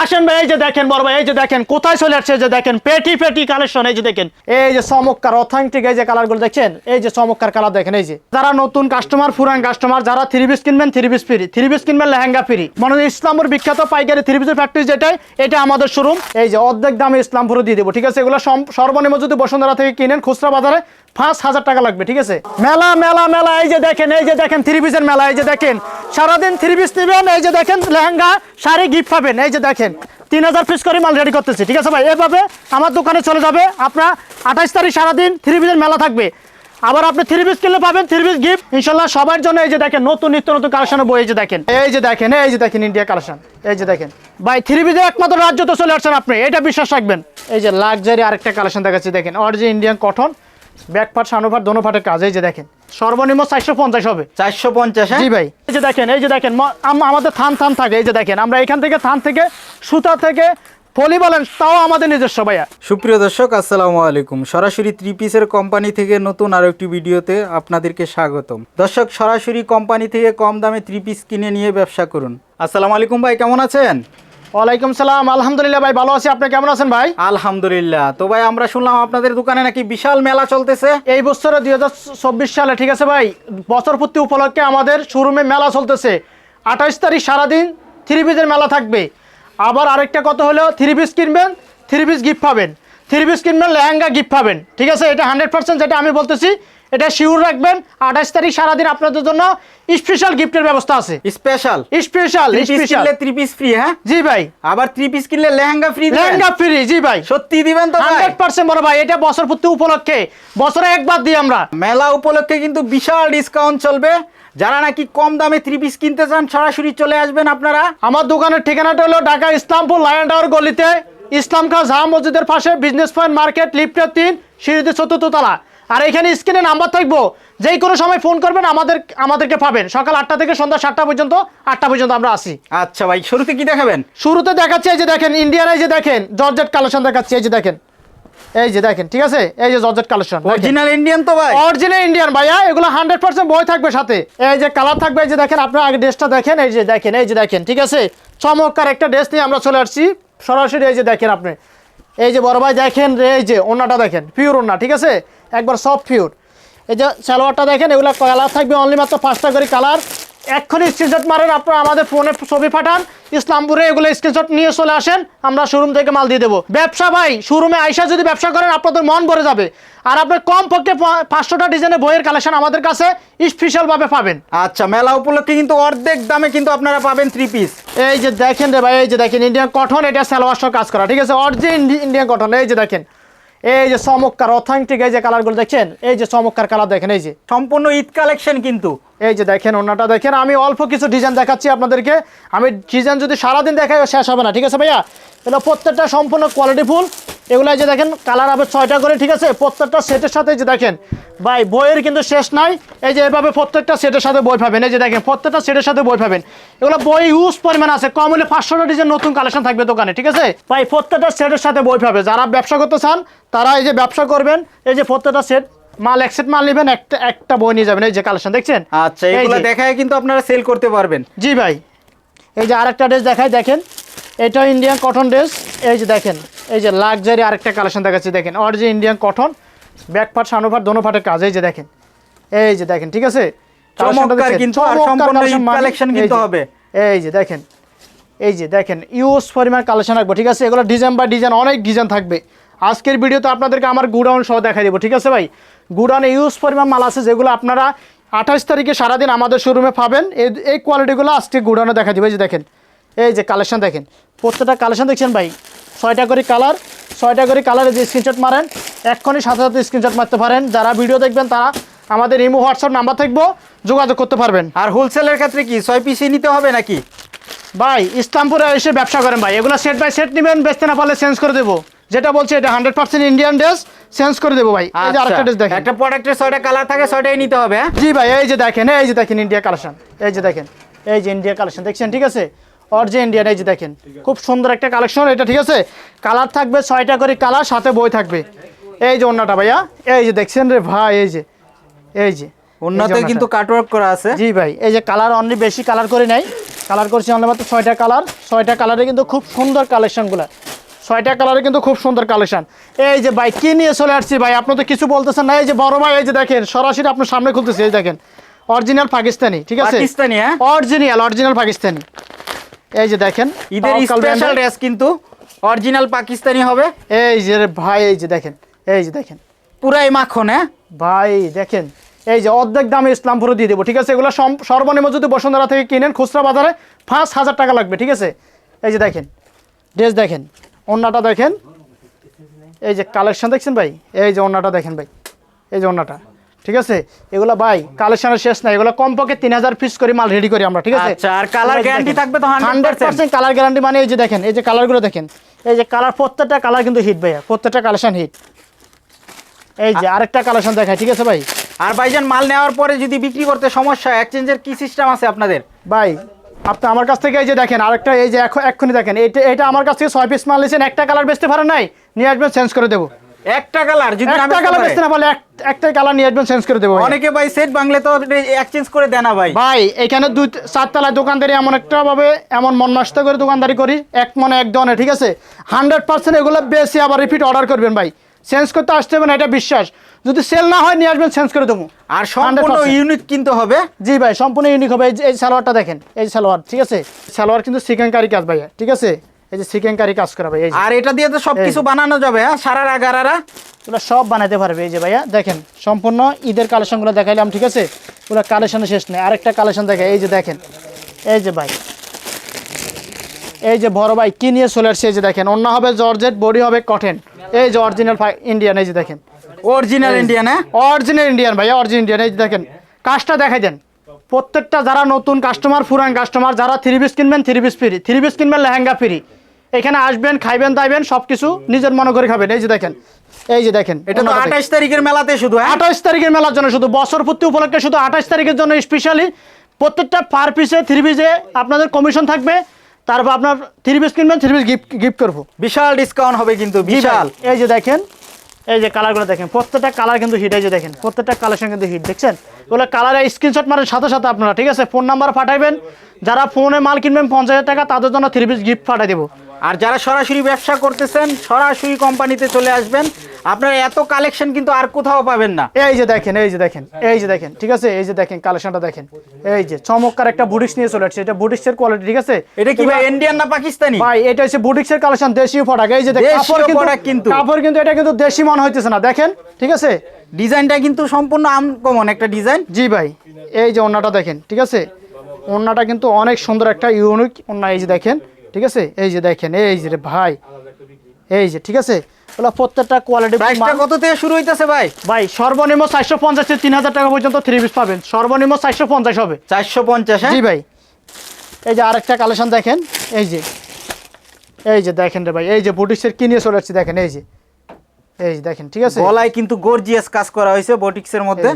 আসেন ভাই, এই যে দেখেন বড় ভাই, এই যে দেখেন, কোথায় চলে আসছে যে দেখেন, পেটি পেটি কালেকশন এই যে দেখেন। এই যে চমৎকার অথেন্টিক এই যে কালারগুলো দেখছেন? এই যে চমৎকার কালার দেখেন, এই যে। যারা নতুন কাস্টমার পুরান কাস্টমার যারা থ্রি পিস কিনবেন three piece free three piece কিনবেন, লেহেঙ্গা ফ্রি মানে ইসলামের বিখ্যাত পাইকারি থ্রি পিসের ফ্যাক্টরি যেটাই, এটা আমাদের শোরুম এই যে অর্ধেক দামে ইসলামপুরে দিয়ে দেবো, ঠিক আছে? এগুলো সর্বনিম্ন যদি বসুন্ধরা থেকে কিনেন, খুচরা বাজারে পাঁচ হাজার টাকা লাগবে ঠিক আছে মেলা মেলা মেলা এই যে দেখেন এই যে দেখেন থ্রি পিসের মেলা এই যে দেখেন সারাদিন থ্রি পিস নেবেন এই যে দেখেন লেহেঙ্গা শাড়ি গিফট পাবেন এই যে দেখেন তিন হাজার পিস করে মাল রেডি করতেছি ঠিক আছে ভাই এভাবে আমার দোকানে চলে যাবে আপনার আঠাইশ তারিখ সারাদিন থ্রি পিসের মেলা থাকবে আবার আপনি থ্রি পিস কিনলে পাবেন থ্রি পিস গিফট ইনশাল্লাহ সবার জন্য এই যে দেখেন নতুন নিত্য নতুন কালেকশনের বই এই যে দেখেন এই যে দেখেন এই যে দেখেন ইন্ডিয়া কালেকশন এই যে দেখেন ভাই থ্রি পিসের একমাত্র রাজ্য তো চলে আসছেন আপনি এটা বিশ্বাস রাখবেন এই যে লাক্সারি আরেকটা কালেকশন দেখাচ্ছি দেখেন origin Indian cotton back part সানো পার্ট দোনো পার্টের কাজ এই যে দেখেন। সর্বনিম্ন চারশো পঞ্চাশ হবে। চারশো পঞ্চাশ জি ভাই এই যে দেখেন এই যে দেখেন আমাদের থান থান থাকে এই যে দেখেন আমরা এখান থেকে থান থেকে সুতা থেকে পলি বলেন তাও আমাদের নিজস্ব ভাইয়া। সুপ্রিয় দর্শক আসসালামু আলাইকুম। সরাসরি থ্রি পিসের কোম্পানি থেকে নতুন আরও একটি ভিডিওতে আপনাদেরকে স্বাগতম। দর্শক সরাসরি কোম্পানি থেকে কম দামে থ্রি পিস কিনে নিয়ে ব্যবসা করুন। আসসালামু আলাইকুম ভাই কেমন আছেন? ওয়ালাইকুম সালাম। আলহামদুলিল্লাহ ভাই ভালো আছি। আপনি কেমন আছেন ভাই? আলহামদুলিল্লাহ। তো ভাই আমরা শুনলাম আপনাদের দোকানে নাকি বিশাল মেলা চলতেছে। এই বছরে দুই হাজার চব্বিশ সালে ঠিক আছে ভাই? বছর পূর্তি উপলক্ষে আমাদের শোরুমে মেলা চলতেছে। আঠাশ তারিখ সারাদিন থ্রি পিসের মেলা থাকবে। আবার আরেকটা কথা হলো থ্রি পিস কিনবেন থ্রি পিস গিফট পাবেন। থ্রি পিস কিনবেন লেহেঙ্গা গিফট পাবেন। ঠিক আছে? এটা হান্ড্রেড পার্সেন্ট যেটা আমি বলতেছি এটা শিওর রাখবেন। আঠাইশ তারিখ সারাদিন আপনাদের জন্য স্পেশাল গিফটের ব্যবস্থা আছে। Special special special three piece free হ্যাঁ? জি ভাই। আবার থ্রি পিস কিনলে লেহেঙ্গা ফ্রি লেহেঙ্গা ফ্রি জি ভাই। সত্যি দিবেন তো হান্ড্রেড পার্সেন্ট বড় ভাই এটা বছর পূর্তি উপলক্ষে। বছরে একবার দিই আমরা। মেলা উপলক্ষে কিন্তু বিশাল ডিসকাউন্ট চলবে। যারা নাকি কম দামে থ্রি পিস কিনতে চান সরাসরি চলে আসবেন আপনারা। আমার দোকানের ঠিকানাটা হলো ঢাকা ইসলামপুর লায়ন টাওয়ার গলিতে। ইসলাম খান জাহা মসজিদের পাশে বিজনেস পয়েন্ট মার্কেট লিফটের তিন সিঁড়িতে চতুর্থ তলা। আর এখানে স্ক্রিনে নাম্বার থাকব। যেই কোনো সময় ফোন করবেন আমাদের আমাদেরকে পাবেন। সকাল আটটা থেকে সন্ধ্যা সাতটা পর্যন্ত আটটা পর্যন্ত আমরা আসি আচ্ছা ভাই শুরুতে কি দেখাবেন? শুরুতে দেখাচ্ছে এই যে দেখেন ইন্ডিয়ান এই যে দেখেন জর্জেট কালেকশন দেখাচ্ছি এই যে দেখেন। এই যে দেখেন ঠিক আছে? এই যে জর্জেট কালেকশন অরিজিনাল ইন্ডিয়ান তো ভাই। অরিজিনাল ইন্ডিয়ান ভাইয়া এগুলো হান্ড্রেড পার্সেন্ট বই থাকবে সাথে। এই যে কালার থাকবে এই যে দেখেন আপনার আগে ড্রেসটা দেখেন এই যে দেখেন এই যে দেখেন ঠিক আছে? চমৎকার একটা ড্রেস নিয়ে আমরা চলে আসছি। সরাসরি এই যে দেখেন আপনি। এই যে বড় ভাই দেখেন রে, এই যে ওনাটা দেখেন পিওর ওনা ঠিক আছে? একবার সফট পিওর এই যে সালোয়ারটা দেখেন, এগুলো কালার থাকবে অনলি মাত্র পাঁচটা করে কালার এক্ষুনি স্ক্রিনশট মারেন আপনারা আমাদের ফোনে ছবি পাঠান ইসলামপুরে এগুলো স্ক্রিনশট নিয়ে চলে আসেন আমরা শোরুম থেকে মাল দিয়ে দেবো। ব্যবসা ভাই শোরুমে আইসা যদি ব্যবসা করেন আপনাদের মন ভরে যাবে। আর আপনার কম পক্ষে পাঁচশোটা ডিজাইনের বইয়ের কালেকশন আমাদের কাছে স্পেশালভাবে পাবেন। আচ্ছা মেলা উপলক্ষে কিন্তু অর্ধেক দামে কিন্তু আপনারা পাবেন থ্রি পিস এই যে দেখেন রে ভাই এই যে দেখেন ইন্ডিয়ান কটন এটা সালোয়ার কাজ করা ঠিক আছে? অরিজিন ইন্ডিয়ান কটন এই যে দেখেন। এই যে চমৎকার অথেন্টিক এই যে কালারগুলো দেখছেন? এই যে চমৎকার কালার দেখেন এই যে। সম্পূর্ণ ঈদ কালেকশন কিন্তু। এই যে দেখেন ওনাটা দেখেন। আমি অল্প কিছু ডিজাইন দেখাচ্ছি আপনাদেরকে। আমি ডিজাইন যদি সারাদিন দেখাই শেষ হবে না। ঠিক আছে ভাইয়া? এগুলো প্রত্যেকটা সম্পূর্ণ কোয়ালিটি ফুল। এগুলো যে দেখেন কালার হবে ছয়টা করে ঠিক আছে? প্রত্যেকটা সেটের সাথে যে দেখেন ভাই বইয়ের কিন্তু শেষ নাই। এই যে এভাবে প্রত্যেকটা সেটের সাথে বই পাবেন। এই যে দেখেন প্রত্যেকটা সেটের সাথে বই পাবেন। এগুলো বই ইউজ পরিমাণ আছে। কম হলে পাঁচশোটা ডিজাইন নতুন কালেকশন থাকবে দোকানে ঠিক আছে? ভাই প্রত্যেকটা সেটের সাথে বই পাবে। যারা ব্যবসা করতে চান তারা এই যে ব্যবসা করবেন এই যে প্রত্যেকটা সেট মাল এক সেট মাল নেবেন একটা একটা বই নিয়ে যাবেন। এই যে কালেকশন দেখছেন? আচ্ছা এগুলো দেখায় কিন্তু আপনারা সেল করতে পারবেন। জি ভাই। এই যে আরেকটা ড্রেস দেখায় দেখেন। এটা ইন্ডিয়ান কটন ড্রেস এই যে দেখেন এই যে লাক্সারি আরেকটা কালেকশন দেখাচ্ছি দেখেন। Origin Indian cotton back part দোনো পার্টের কাজ। এই যে দেখেন এই যে দেখেন ঠিক আছে? কালেকশন মানে- এই কিন্তু যে, হবে। এই যে দেখেন এই যে দেখেন ইউজ পরিমাণ কালেকশন রাখব ঠিক আছে? এগুলো ডিজাইন বাই ডিজাইন অনেক ডিজাইন থাকবে। আজকের ভিডিওতে আপনাদেরকে আমার গুডাউন সহ দেখাই দেবো ঠিক আছে ভাই? গুডাউনে ইউজ পরিমাণ মাল আছে যেগুলো আপনারা আঠাশ তারিখে সারাদিন আমাদের শোরুমে পাবেন। এই এই কোয়ালিটিগুলো আজকে গুডাউনে দেখা দিবে এই যে দেখেন। এই যে কালেকশন দেখেন। প্রত্যেকটা কালেকশন দেখছেন ভাই? ছয়টা করে কালার ছয়টা করে কালারে যে স্ক্রিনশট মারেন এক্ষুনি সাথে সাথে স্ক্রিনশট মারতে পারেন। যারা ভিডিও দেখবেন তারা আমাদের ইমো হোয়াটসঅ্যাপ নাম্বার থাকব যোগাযোগ করতে পারবেন। আর হোলসেলের ক্ষেত্রে কি ছয় পিসই নিতে হবে নাকি? ভাই ইসলামপুরে এসে ব্যবসা করেন ভাই। এগুলো সেট বাই সেট নেবেন বেচতে না পারলে চেঞ্জ করে দেবো। যেটা বলছে এটা hundred percent Indian dress change করে দেবো ভাই। এই যে আরেকটা ড্রেস আচ্ছা, দেখেন। একটা প্রোডাক্টের ছয়টা কালার থাকে ছয়টাই নিতে হবে হ্যাঁ? জি ভাই এই যে দেখেন এই যে দেখেন ইন্ডিয়া কালেকশন এই যে দেখেন এই যে ইন্ডিয়া কালেকশন দেখছেন ঠিক আছে? অর ইন্ডিয়ান এই যে দেখেন খুব সুন্দর একটা কালেকশন এটা ঠিক আছে? কালার থাকবে ছয়টা করে কালার সাথে বই থাকবে। এই যে অন্যটা ভাইয়া এই যে দেখছেন রে ভাই এই যে এই যে অন্যতে কিন্তু কাটওয়ার্ক করা আছে। জি ভাই এই যে কালার অনলি বেশি কালার করে নাই। কালার করছি অনলি মাত্র ছয়টা কালার ছয়টা কালারে কিন্তু খুব সুন্দর কালেকশনগুলো ছয়টা কালারে কিন্তু খুব সুন্দর কালেকশন এই যে ভাই কি নিয়ে চলে আসছি ভাই? আপনি তো কিছু বলতেছেন না। এই যে বড় ভাই এই যে দেখেন সরাসরি আপনার সামনে খুলতেছে এই দেখেন। অরিজিনাল পাকিস্তানি ঠিক আছে? পাকিস্তানি হ্যাঁ? অরিজিনাল অরিজিনাল পাকিস্তানি এই যে দেখেন ঈদের স্পেশাল ড্রেস কিন্তু অরিজিনাল পাকিস্তানি হবে। এই যে ভাই এই যে দেখেন এই যে দেখেন। পুরাই মাখন হ্যাঁ? ভাই দেখেন এই যে অর্ধেক দামে ইসলামপুরে দিয়ে দেবো ঠিক আছে? এগুলো সর্বনিম্ন যদি বসুন্ধরা থেকে কিনেন খুচরা বাজারে পাঁচ হাজার টাকা লাগবে ঠিক আছে? এই যে দেখেন ড্রেস দেখেন ওন্নাটা দেখেন। এই যে কালেকশন দেখছেন ভাই? এই যে ওন্নাটা দেখেন ভাই এই যে ওন্নাটা। ঠিক আছে? এগুলো ভাই কালেকশনের শেষ নাই। এগুলো কমপক্ষে তিন হাজার পিস করে মাল রেডি করি আমরা ঠিক আছে? আচ্ছা, আর কালার গ্যারান্টি থাকবে তো হান্ড্রেড পার্সেন্ট কালার গ্যারান্টি মানে এই যে দেখেন এই যে কালারগুলো দেখেন। এই যে কালার প্রত্যেকটা কালার কিন্তু হিট ভাইয়া প্রত্যেকটা কালেকশন হিট এই যে আরেকটা কালেকশন দেখায় ঠিক আছে ভাই? আর ভাইজান মাল নেওয়ার পরে যদি বিক্রি করতে সমস্যা এক্সচেঞ্জের কি সিস্টেম আছে আপনাদের? ভাই আপনি আমার কাছ থেকে এই যে দেখেন আরেকটা এই যে এখন এক্ষুনি দেখেন এটা এটা আমার কাছ থেকে ছয় পিস মাল নিয়েছেন একটা কালার বেচতে পারেন নাই নিয়ে আসবেন চেঞ্জ করে দেবো। একটা কালার যদি একটা কালার বেচতে না বলে এক- একটাই কালার নিয়ে আসবেন চেঞ্জ করে দেবো অনেকে ভাই সেট বাংলে তো এক্সচেঞ্জ করে দেয় না ভাই। ভাই এখানে দুই চারতলায় দোকানদারি এমন একটা ভাবে এমন মন নষ্ট করে দোকানদারি করি এক মনে এক দনে ঠিক আছে? হান্ড্রেড পার্সেন্ট এগুলো বেশি আবার রিপিট অর্ডার করবেন ভাই। চেঞ্জ করতে আসতে হবে না এটা বিশ্বাস। যদি সেল না হয় নিয়ে আসবেন চেঞ্জ করে দেবো। আর সম্পূর্ণ 100% ইউনিট কিনতে হবে। জি ভাই সম্পূর্ণ ইউনিক হবে। এই সালোয়ারটা দেখেন এই সালোয়ার ঠিক আছে? সালোয়ার কিন্তু চিকেন কারি কাজ ভাইয়া ঠিক আছে? এই যে চিকেন কারি কাজ করা ভাই এই আর এটা দিয়ে তো সবকিছু বানানো যাবে হ্যাঁ সারারা গারারা এগুলো সব বানাতে পারবে এই যে ভাইয়া দেখেন সম্পূর্ণ ঈদের কালেকশনগুলো দেখাইলাম ঠিক আছে পুরো কালেকশনের শেষ নেই আরেকটা কালেকশন দেখে এই যে দেখেন এই যে ভাই এই যে বড় ভাই কি নিয়ে চলে আসছে এই যে দেখেন অন্য হবে জর্জেট বডি হবে কটেন এই যে অরিজিনাল ইন্ডিয়ান এই যে দেখেন অরিজিনাল ইন্ডিয়ান হ্যাঁ অরিজিনাল ইন্ডিয়ান ভাই অরিজিনাল ইন্ডিয়ান এই যে দেখেন কাজটা দেখাই দেন প্রত্যেকটা যারা নতুন কাস্টমার পুরান কাস্টমার যারা থ্রি পিস কিনবেন three piece free three piece কিনবেন লেহেঙ্গা ফ্রি এখানে আসবেন খাইবেন দাইবেন সবকিছু নিজের মনে করে খাবেন। এই যে দেখেন এই যে দেখেন এটা তো ওনাটা দেখেন। আঠাশ তারিখের মেলাতে শুধু হ্যাঁ? আঠাশ তারিখের মেলার জন্য শুধু বছর পূর্তি উপলক্ষে শুধু আঠাশ তারিখের জন্য স্পেশালি প্রত্যেকটা পার পিসে থ্রি পিসে আপনাদের কমিশন থাকবে। তারপর আপনার থ্রি পিস কিনবেন থ্রি পিস গিফট গিফট করব। বিশাল ডিসকাউন্ট হবে কিন্তু বিশাল। এই যে দেখেন এই যে কালারগুলো দেখেন প্রত্যেকটা কালার কিন্তু হিট এই যে দেখেন প্রত্যেকটা কালেকশন কিন্তু হিট দেখছেন? ওগুলো কালারে স্ক্রিনশট মারেন সাথে সাথে আপনারা ঠিক আছে? ফোন নাম্বার পাঠাইবেন যারা ফোনে মাল কিনবেন পঞ্চাশ হাজার টাকা তাদের জন্য থ্রি পিস গিফট পাঠিয়ে দেবো। আর যারা সরাসরি ব্যবসা করতেছেন সরাসরি কোম্পানিতে চলে আসবেন আপনারা এত কালেকশন কিন্তু আর কোথাও পাবেন না। এই যে দেখেন এই যে দেখেন এই যে দেখেন ঠিক আছে? এই যে দেখেন কালেকশনটা দেখেন। এই যে চমৎকার একটা বুটিক্স নিয়ে চলে আসছে। এটা বুটিক্সের কোয়ালিটি ঠিক আছে? এটা কি ভাই ইন্ডিয়ান না পাকিস্তানি? ভাই এটা হচ্ছে বুটিক্সের কালেকশন দেশীয় প্রোডাক্ট এই যে দেখেন কাপড় কিন্তু। কাপড় কিন্তু এটা কিন্তু দেশি মনে হইতেছে না। দেখেন ঠিক আছে? ডিজাইনটা কিন্তু সম্পূর্ণ আনকমন একটা ডিজাইন। জি ভাই এই যে ওন্নাটা দেখেন ঠিক আছে? ওন্নাটা কিন্তু অনেক সুন্দর একটা ইউনিক ওন্না এই যে দেখেন। ঠিক আছে? এই যে দেখেন এই যে ভাই। এই যে ঠিক আছে? ওগুলো প্রত্যেকটা কোয়ালিটি প্রাইসটা কত থেকে শুরু হইতেছে ভাই? ভাই সর্বনিম্ন চারশো পঞ্চাশ থেকে তিন হাজার টাকা পর্যন্ত থ্রি পিস পাবেন। সর্বনিম্ন চারশো পঞ্চাশ হবে। চারশো পঞ্চাশ জি ভাই। এই যে আরেকটা কালেকশন দেখেন। এই যে। এই যে দেখেন রে ভাই এই যে বুটিক্সের কি নিয়ে চলে আসছে দেখেন এই যে। এই যে দেখেন ঠিক আছে? গলায় কিন্তু গর্জিয়াস কাজ করা হয়েছে বটিক্সের মধ্যে।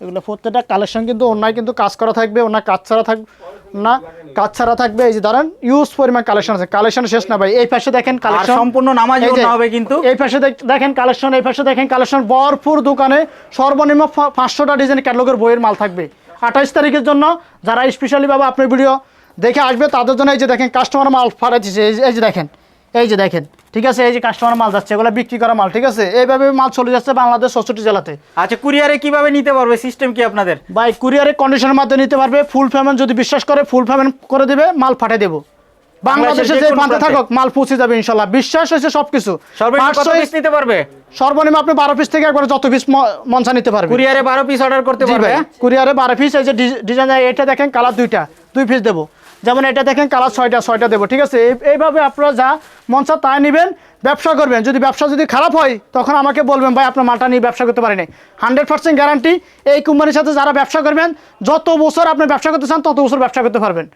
এগুলো প্রত্যেকটা কালেকশন কিন্তু অন্যায় কিন্তু কাজ করা থাকবে ওনার কাজ ছাড়া থাকবে না কাজ ছাড়া থাকবে। এই যে ধরেন ইউজ পরিমাণ কালেকশন আছে। কালেকশন শেষ না ভাই। এই পাশে দেখেন কালেকশন সম্পূর্ণ নামাজ হবে কিন্তু। এই পাশে দেখ- দেখেন কালেকশন এই পাশে দেখেন কালেকশন ভরপুর দোকানে সর্বনিম্ন পাঁচশোটা ডিজাইন ক্যাটলগের বইয়ের মাল থাকবে। আঠাইশ তারিখের জন্য যারা স্পেশালি ভাবে আপনার ভিডিও দেখে আসবে তাদের জন্য এই যে দেখেন কাস্টমার মাল ফাটাইছে এই যে দেখেন। এই যে দেখেন ঠিক আছে? এই যে কাস্টমার মাল যাচ্ছে এগুলো বিক্রি করা মাল ঠিক আছে? এইভাবে মাল চলে যাচ্ছে বাংলাদেশ চৌষট্টি জেলাতে। আচ্ছা কুরিয়ারে কীভাবে নিতে পারবে? সিস্টেম কি আপনাদের? বাই কুরিয়ারের কন্ডিশনের মাধ্যমে নিতে পারবে। ফুল পেমেন্ট যদি বিশ্বাস করে ফুল পেমেন্ট করে দিবে মাল পাঠিয়ে দেবো। বাংলাদেশে যে যে প্রান্তে প্রান্তে। থাকুক মাল পৌঁছে যাবে ইনশাল্লাহ। বিশ্বাস হয়েছে সবকিছু। সর্বনিম্ন কত 500 পিস নিতে পারবে? সর্বনিম্ন আপনি বারো পিস থেকে একবার যত পিস মনসা নিতে পারবেন কুরিয়ারে বারো পিস অর্ডার করতে পারবে ভাই হ্যাঁ? কুরিয়ারে বারো পিস এই যে ডিজাইন এটা দেখেন কালার দুইটা। দুই পিস দেবো। যেমন এটা দেখেন কালার ছয়টা ছয়টা দেবো ঠিক আছে? এই- এইভাবে আপনারা যা মনসা তাই নেবেন ব্যবসা করবেন। যদি ব্যবসা যদি খারাপ হয় তখন আমাকে বলবেন ভাই আপনার মালটা নিয়ে ব্যবসা করতে পারেনি। হান্ড্রেড পার্সেন্ট গ্যারান্টি এই কোম্পানির সাথে যারা ব্যবসা করবেন যত বছর আপনি ব্যবসা করতে চান তত বছর ব্যবসা করতে পারবেন।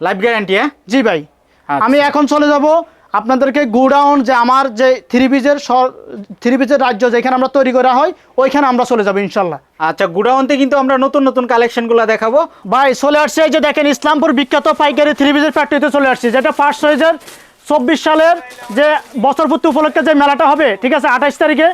লাইফ গ্যারান্টি হ্যাঁ? জি ভাই। আচ্ছা। আমি এখন চলে যাব আপনাদেরকে গুডাউন যে আমার যে থ্রি পিজের থ্রি পিজের রাজ্য যেখানে আমরা তৈরি করা হয় ওইখানে আমরা চলে যাব ইনশাল্লাহ। আচ্ছা গুডাউনতে কিন্তু আমরা নতুন নতুন কালেকশনগুলো দেখাবো। ভাই চলে আসছে এই যে দেখেন ইসলামপুর বিখ্যাত পাইকারি থ্রি পিজের ফ্যাক্টরিতে চলে আসছে যেটা ফার্স্ট সাইজের চব্বিশ সালের যে বছর পূর্তি উপলক্ষে যে মেলাটা হবে ঠিক আছে আঠাইশ তারিখে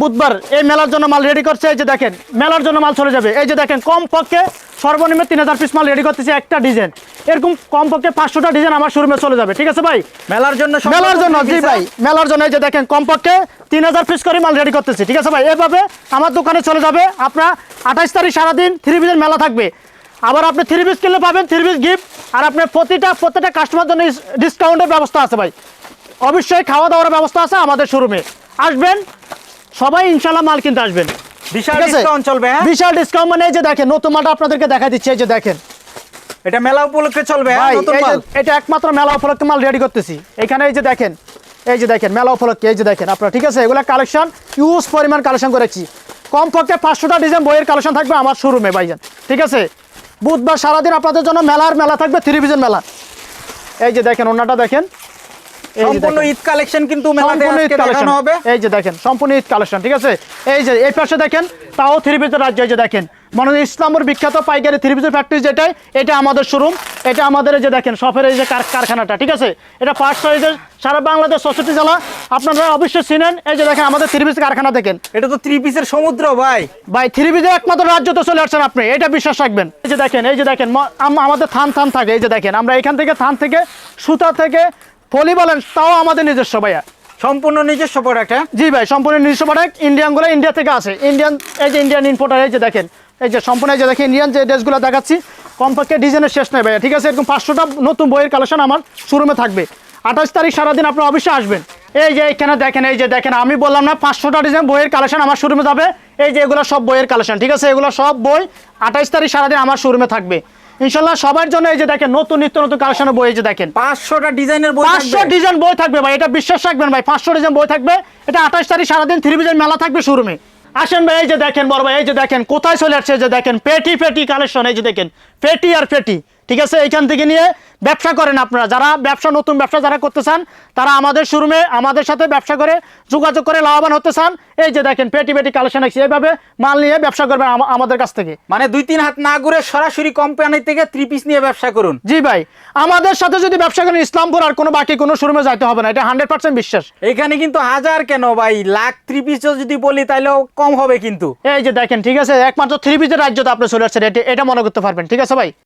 বুধবার এই মেলার জন্য মাল রেডি করছে। এই যে দেখেন মেলার জন্য মাল চলে যাবে। এই যে দেখেন কম পক্ষে সর্বনিম্ন তিন হাজার পিস মাল রেডি করতেছে একটা ডিজাইন এরকম কম পক্ষে পাঁচশোটা ডিজাইন আমার শোরুমে চলে যাবে। ঠিক আছে ভাই? মেলার জন্য মেলার জন্য জি ভাই মেলার জন্য এই যে দেখেন কমপক্ষে তিন হাজার পিস করে মাল রেডি করতেছি। ঠিক আছে ভাই? এভাবে আমার দোকানে চলে যাবে। আপনার আঠাশ তারিখ সারাদিন থ্রি পিসের মেলা থাকবে। আবার আপনি থ্রি পিস কিনলে পাবেন থ্রি পিস গিফট আর আপনার প্রতিটা প্রত্যেকটা কাস্টমার জন্য ডিসকাউন্টের ব্যবস্থা আছে ভাই। অবশ্যই খাওয়া দাওয়ার ব্যবস্থা আছে আমাদের শোরুমে আসবেন সবাই ইনশাল্লাহ মাল কিনতে আসবেন। বিশাল ডিসকাউন্ট চলবে হ্যাঁ? বিশাল ডিসকাউন্ট মানে এই যে দেখেন নতুন মালটা আপনাদেরকে দেখা দিচ্ছে এই যে দেখেন। এটা মেলা উপলক্ষে চলবে হ্যাঁ নতুন মাল? এটা একমাত্র মেলা উপলক্ষে মাল রেডি করতেছি। এখানে এই যে দেখেন এই যে দেখেন মেলা উপলক্ষে এই যে দেখেন আপনারা ঠিক আছে? এগুলা কালেকশন ইউজ পরিমাণ কালেকশন করেছি। কমপক্ষে পাঁচশোটা ডিজাইন বইয়ের কালেকশন থাকবে আমার শোরুমে ভাইজান। ঠিক আছে? বুধবার সারাদিন আপনাদের জন্য মেলার মেলা থাকবে থ্রি পিসের মেলা। এই যে দেখেন ওনাটা দেখেন। সম্পূর্ণ ঈদ কালেকশন কিন্তু মেলাতে আজকে দেখানো হবে। এই যে দেখেন সম্পূর্ণ ঈদ কালেকশন ঠিক আছে? এই যে এই পাশে দেখেন তাও থ্রি পিসের রাজ্য এই যে দেখেন। মনে ইসলামের বিখ্যাত পাইকারি থ্রি পিসের ফ্যাক্টরি যেটাই এটা আমাদের শোরুম এটা আমাদের যে দেখেন শপের এই যে কারখানাটা ঠিক আছে? এটা ফার্স্ট সাইজের সারা বাংলাদেশ জেলা। আপনারা অবশ্যই চিনেন। এই যে দেখেন আমাদের থ্রি পিস কারখানা দেখেন। এটা তো থ্রি পিসের সমুদ্র ভাই। ভাই থ্রি পিসের একমাত্র রাজ্য তো চলে আসছেন আপনি এটা বিশ্বাস রাখবেন। এই যে দেখেন এই যে দেখেন আমাদের থান থান থাকে এই যে দেখেন আমরা এখান থেকে থান থেকে সুতা থেকে ফলি বলেন তাও আমাদের নিজস্ব ভাইয়া। সম্পূর্ণ নিজস্ব প্রোডাক্ট হ্যাঁ? জি ভাই সম্পূর্ণ নিজস্ব প্রোডাক্ট ইন্ডিয়ানগুলো ইন্ডিয়া থেকে আসে। ইন্ডিয়ান এই যে ইন্ডিয়ান ইম্পোর্টার এই যে দেখেন এই যে সম্পূর্ণ এই যে দেখেন ইন্ডিয়ান যে ড্রেসগুলো দেখাচ্ছি কমপক্ষে ডিজাইনের শেষ নেই ভাইয়া ঠিক আছে? এরকম পাঁচশোটা নতুন বইয়ের কালেকশন আমার শোরুমে থাকবে। আঠাশ তারিখ সারাদিন আপনারা অবশ্যই আসবেন। এই যে এখানে দেখেন এই যে দেখেন আমি বললাম না পাঁচশোটা ডিজাইন বইয়ের কালেকশন আমার শোরুমে যাবে। এই যে এগুলো সব বইয়ের কালেকশন ঠিক আছে? এগুলো সব বই আঠাশ তারিখ সারাদিন আমার শোরুমে থাকবে। ইনশাল্লাহ সবার জন্য এই যে দেখেন নতুন নিত্য নতুন কালেকশনের বই এই যে দেখেন। পাঁচশোটা ডিজাইনের বই পাঁচশো ডিজাইন বই থাকবে ভাই এটা বিশ্বাস রাখবেন ভাই পাঁচশো ডিজাইন বই থাকবে। এটা আঠাশ তারিখ সারাদিন থ্রি ডিজাইন মেলা থাকবে শোরুমে। আসেন ভাই এই যে দেখেন বড় ভাই এই যে দেখেন কোথায় চলে আসছে যে দেখেন পেটি পেটি কালেকশন এই যে দেখেন পেটি আর পেটি। ঠিক আছে? এইখান থেকে নিয়ে ব্যবসা করেন আপনারা। যারা ব্যবসা নতুন ব্যবসা যারা করতে চান তারা আমাদের শোরুমে আমাদের সাথে ব্যবসা করে যোগাযোগ করে লাভবান হতে চান। এই যে দেখেন পেটি পেটি কালেকশন আছে। এইভাবে মাল নিয়ে ব্যবসা করবেন আমাদের কাছ থেকে। মানে দুই তিন হাত না ঘুরে সরাসরি কোম্পানি থেকে থ্রি পিস নিয়ে ব্যবসা করুন। জি ভাই আমাদের সাথে যদি ব্যবসা করেন ইসলামপুর আর কোনো বাকি কোনো শোরুমে যাইতে হবে না। এটা হান্ড্রেড পার্সেন্ট বিশ্বাস। এখানে কিন্তু হাজার কেন ভাই? লাখ থ্রি পিস যদি বলি তাহলেও কম হবে কিন্তু। এই যে দেখেন ঠিক আছে? একমাত্র থ্রি পিসের রাজ্যতে আপনি চলে আসছেন। এটা এটা মনে করতে পারবেন। ঠিক আছে ভাই?